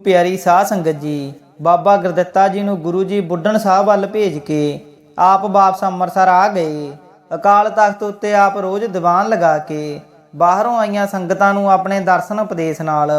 ਪਿਆਰੀ ਸਾਧ ਸੰਗਤ ਜੀ, ਬਾਬਾ ਗੁਰਦਿੱਤਾ ਜੀ ਨੂੰ ਗੁਰੂ ਜੀ ਬੁੱਢਣ ਸਾਹਿਬ ਵੱਲ ਭੇਜ ਕੇ ਆਪ ਵਾਪਸ ਅੰਮ੍ਰਿਤਸਰ ਆ ਗਏ। ਅਕਾਲ ਤਖਤ ਉੱਤੇ ਆਪ ਰੋਜ਼ ਦੀਵਾਨ ਲਗਾ ਕੇ ਬਾਹਰੋਂ ਆਈਆਂ ਸੰਗਤਾਂ ਨੂੰ ਆਪਣੇ ਦਰਸ਼ਨ ਉਪਦੇਸ਼ ਨਾਲ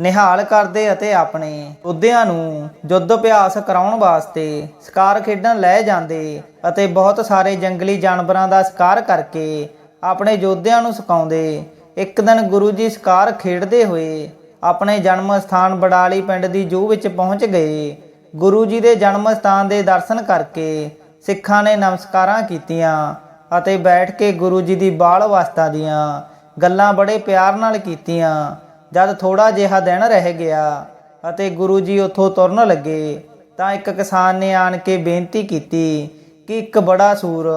ਨਿਹਾਲ ਕਰਦੇ ਅਤੇ ਆਪਣੇ ਯੋਧਿਆਂ ਨੂੰ ਯੁੱਧ ਅਭਿਆਸ ਕਰਾਉਣ ਵਾਸਤੇ ਸ਼ਿਕਾਰ ਖੇਡਣ ਲੈ ਜਾਂਦੇ ਅਤੇ ਬਹੁਤ ਸਾਰੇ ਜੰਗਲੀ ਜਾਨਵਰਾਂ ਦਾ ਸ਼ਿਕਾਰ ਕਰਕੇ ਆਪਣੇ ਯੋਧਿਆਂ ਨੂੰ ਸਿਖਾਉਂਦੇ ਇੱਕ ਦਿਨ ਗੁਰੂ ਜੀ ਸ਼ਿਕਾਰ ਖੇਡਦੇ ਹੋਏ ਆਪਣੇ ਜਨਮ ਸਥਾਨ ਬਡਾਲੀ ਪਿੰਡ ਦੀ ਜੂ ਵਿੱਚ ਪਹੁੰਚ ਗਏ। ਗੁਰੂ ਜੀ ਦੇ ਜਨਮ ਸਥਾਨ ਦੇ ਦਰਸ਼ਨ ਕਰਕੇ ਸਿੱਖਾਂ ਨੇ ਨਮਸਕਾਰਾਂ ਕੀਤੀਆਂ ਅਤੇ ਬੈਠ ਕੇ ਗੁਰੂ ਜੀ ਦੀ ਬਾਲ ਅਵਸਥਾ ਦੀਆਂ ਗੱਲਾਂ ਬੜੇ ਪਿਆਰ ਨਾਲ ਕੀਤੀਆਂ। ਜਦ ਥੋੜਾ ਜਿਹਾ ਦਿਨ ਰਹਿ ਗਿਆ ਅਤੇ ਗੁਰੂ ਜੀ ਉੱਥੋਂ ਤੁਰਨ ਲੱਗੇ ਤਾਂ ਇੱਕ ਕਿਸਾਨ ਨੇ ਆਣ ਕੇ ਬੇਨਤੀ ਕੀਤੀ ਕਿ ਇੱਕ ਬੜਾ ਸੂਰ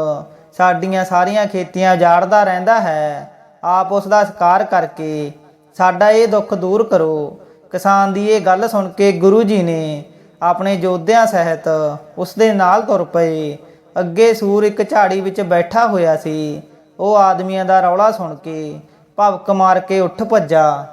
ਸਾਡੀਆਂ ਸਾਰੀਆਂ ਖੇਤੀਆਂ ਜਾੜਦਾ ਰਹਿੰਦਾ ਹੈ। ਆਪ ਉਸ ਦਾ ਸ਼ਿਕਾਰ ਕਰਕੇ ਸਾਡਾ ਇਹ ਦੁੱਖ ਦੂਰ ਕਰੋ। ਕਿਸਾਨ ਦੀ ਇਹ ਗੱਲ ਸੁਣ ਕੇ ਗੁਰੂ ਜੀ ਨੇ ਆਪਣੇ ਯੋਧਿਆਂ ਸਹਿਤ ਉਸ ਦੇ ਨਾਲ ਤੁਰ ਪਏ। ਅੱਗੇ ਸੂਰ ਇੱਕ ਝਾੜੀ ਵਿੱਚ ਬੈਠਾ ਹੋਇਆ ਸੀ। ਉਹ ਆਦਮੀਆਂ ਦਾ ਰੌਲਾ ਸੁਣ ਕੇ ਭਵਕ ਮਾਰ ਕੇ ਉੱਠ ਭੱਜਾ।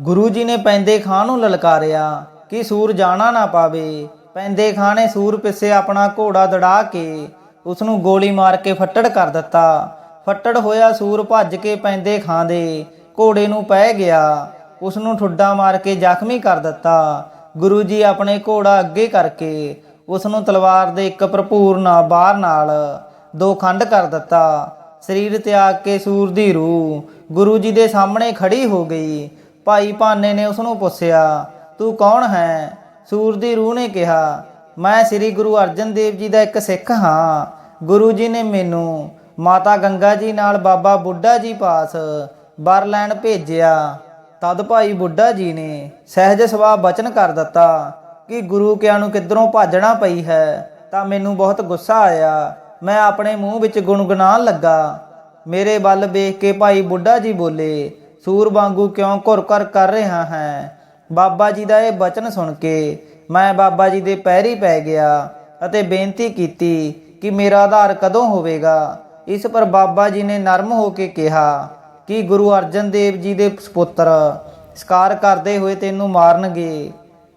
ਗੁਰੂ ਜੀ ਨੇ ਪੈਂਦੇ ਖਾਂ ਨੂੰ ਲਲਕਾਰਿਆ ਕਿ ਸੂਰ ਜਾਣਾ ਨਾ ਪਾਵੇ। ਪੈਂਦੇ ਖਾਂ ਨੇ ਸੂਰ ਪਿੱਛੇ ਆਪਣਾ ਘੋੜਾ ਦੜਾ ਕੇ ਉਸ ਨੂੰ ਗੋਲੀ ਮਾਰ ਕੇ ਫੱਟੜ ਕਰ ਦਿੱਤਾ। ਫੱਟੜ ਹੋਇਆ ਸੂਰ ਭੱਜ ਕੇ ਪੈਂਦੇ ਖਾਂ ਦੇ ਘੋੜੇ ਨੂੰ ਪੈ ਗਿਆ ਉਸ ਨੂੰ ਠੁੱਡਾ ਮਾਰ ਕੇ ਜ਼ਖਮੀ ਕਰ ਦਿੱਤਾ। ਗੁਰੂ ਜੀ ਆਪਣੇ ਘੋੜਾ ਅੱਗੇ ਕਰਕੇ ਉਸ ਨੂੰ ਤਲਵਾਰ ਦੇ ਇੱਕ ਭਰਪੂਰ ਨਾ ਬਾਹਰ ਨਾਲ ਦੋ ਖੰਡ ਕਰ ਦਿੱਤਾ। ਸਰੀਰ ਤਿਆਗ ਕੇ ਸੂਰ ਦੀ ਰੂਹ ਗੁਰੂ ਜੀ ਦੇ ਸਾਹਮਣੇ ਖੜੀ ਹੋ ਗਈ। ਭਾਈ ਭਾਨੇ ਨੇ ਉਸ ਨੂੰ ਪੁੱਛਿਆ, ਤੂੰ ਕੌਣ ਹੈ? ਸੂਰ ਦੀ ਰੂਹ ਨੇ ਕਿਹਾ, ਮੈਂ ਸ੍ਰੀ ਗੁਰੂ ਅਰਜਨ ਦੇਵ ਜੀ ਦਾ ਇੱਕ ਸਿੱਖ ਹਾਂ। ਗੁਰੂ ਜੀ ਨੇ ਮੈਨੂੰ ਮਾਤਾ ਗੰਗਾ ਜੀ ਨਾਲ ਬਾਬਾ ਬੁੱਢਾ ਜੀ ਪਾਸ ਬਰ ਲੈਣ ਭੇਜਿਆ। ਤਦ ਭਾਈ ਬੁੱਢਾ ਜੀ ਨੇ ਸਹਿਜ ਸੁਭਾਅ ਬਚਨ ਕਰ ਦਿੱਤਾ ਕਿ ਗੁਰੂ ਕਿਆਂ ਨੂੰ ਕਿੱਧਰੋਂ ਭਾਜਣਾ ਪਈ ਹੈ। ਤਾਂ ਮੈਨੂੰ ਬਹੁਤ ਗੁੱਸਾ ਆਇਆ। ਮੈਂ ਆਪਣੇ ਮੂੰਹ ਵਿੱਚ ਗੁਣਗੁਨਾਣ ਲੱਗਾ। ਮੇਰੇ ਵੱਲ ਵੇਖ ਕੇ ਭਾਈ ਬੁੱਢਾ ਜੀ ਬੋਲੇ, ਸੂਰ ਵਾਂਗੂ ਕਿਉਂ ਘੁਰ ਘਰ ਕਰ ਰਿਹਾ ਹੈ? ਬਾਬਾ ਜੀ ਦਾ ਇਹ ਬਚਨ ਸੁਣ ਕੇ ਮੈਂ ਬਾਬਾ ਜੀ ਦੇ ਪੈਰੀ ਪੈ ਗਿਆ ਅਤੇ ਬੇਨਤੀ ਕੀਤੀ ਕਿ ਮੇਰਾ ਆਧਾਰ ਕਦੋਂ ਹੋਵੇਗਾ। ਇਸ ਪਰ ਬਾਬਾ ਜੀ ਨੇ ਨਰਮ ਹੋ ਕੇ ਕਿਹਾ ਕਿ ਗੁਰੂ ਅਰਜਨ ਦੇਵ ਜੀ ਦੇ ਸੁਪੁੱਤਰ ਸਕਾਰ ਕਰਦੇ ਹੋਏ ਤੈਨੂੰ ਮਾਰਨਗੇ,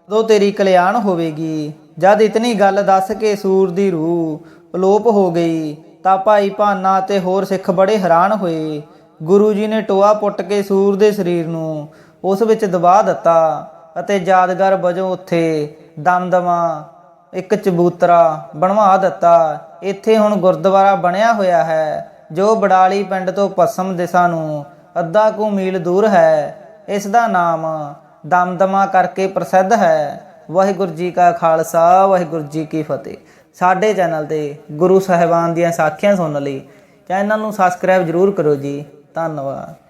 ਉਦੋਂ ਤੇਰੀ ਕਲਿਆਣ ਹੋਵੇਗੀ। ਜਦ ਇਤਨੀ ਗੱਲ ਦੱਸ ਕੇ ਸੂਰ ਦੀ ਰੂਹ ਅਲੋਪ ਹੋ ਗਈ, ਤਾਂ ਭਾਈ ਭਾਨਾ ਤੇ ਹੋਰ ਸਿੱਖ ਬੜੇ ਹੈਰਾਨ ਹੋਏ। ਗੁਰੂ ਜੀ ਨੇ ਟੋਆ ਪੁੱਟ ਕੇ ਸੂਰ ਦੇ ਸਰੀਰ ਨੂੰ ਉਸ ਵਿੱਚ ਦਬਾ ਦਿੱਤਾ ਅਤੇ ਯਾਦਗਾਰ ਵਜੋਂ ਉੱਥੇ ਦਮਦਮਾ ਇੱਕ ਚਬੂਤਰਾ ਬਣਵਾ ਦਿੱਤਾ। ਇੱਥੇ ਹੁਣ ਗੁਰਦੁਆਰਾ ਬਣਿਆ ਹੋਇਆ ਹੈ। ਜੋ ਬੜਾਲੀ ਪਿੰਡ ਤੋਂ ਪੱਛਮ ਦਿਸ਼ਾ ਨੂੰ ਅੱਧਾ ਕੁ ਮੀਲ ਦੂਰ ਹੈ, ਇਸ ਦਾ ਨਾਮ ਦਮਦਮਾ ਕਰਕੇ ਪ੍ਰਸਿੱਧ ਹੈ। ਵਾਹਿਗੁਰੂ ਜੀ ਕਾ ਖਾਲਸਾ, ਵਾਹਿਗੁਰੂ ਜੀ ਕੀ ਫਤਿਹ। ਸਾਡੇ ਚੈਨਲ ਤੇ ਗੁਰੂ ਸਾਹਿਬਾਨ ਦੀਆਂ ਸਾਖੀਆਂ ਸੁਣਨ ਲਈ ਚੈਨਲ ਨੂੰ ਸਬਸਕ੍ਰਾਈਬ ਜਰੂਰ ਕਰੋ ਜੀ। ਧੰਨਵਾਦ।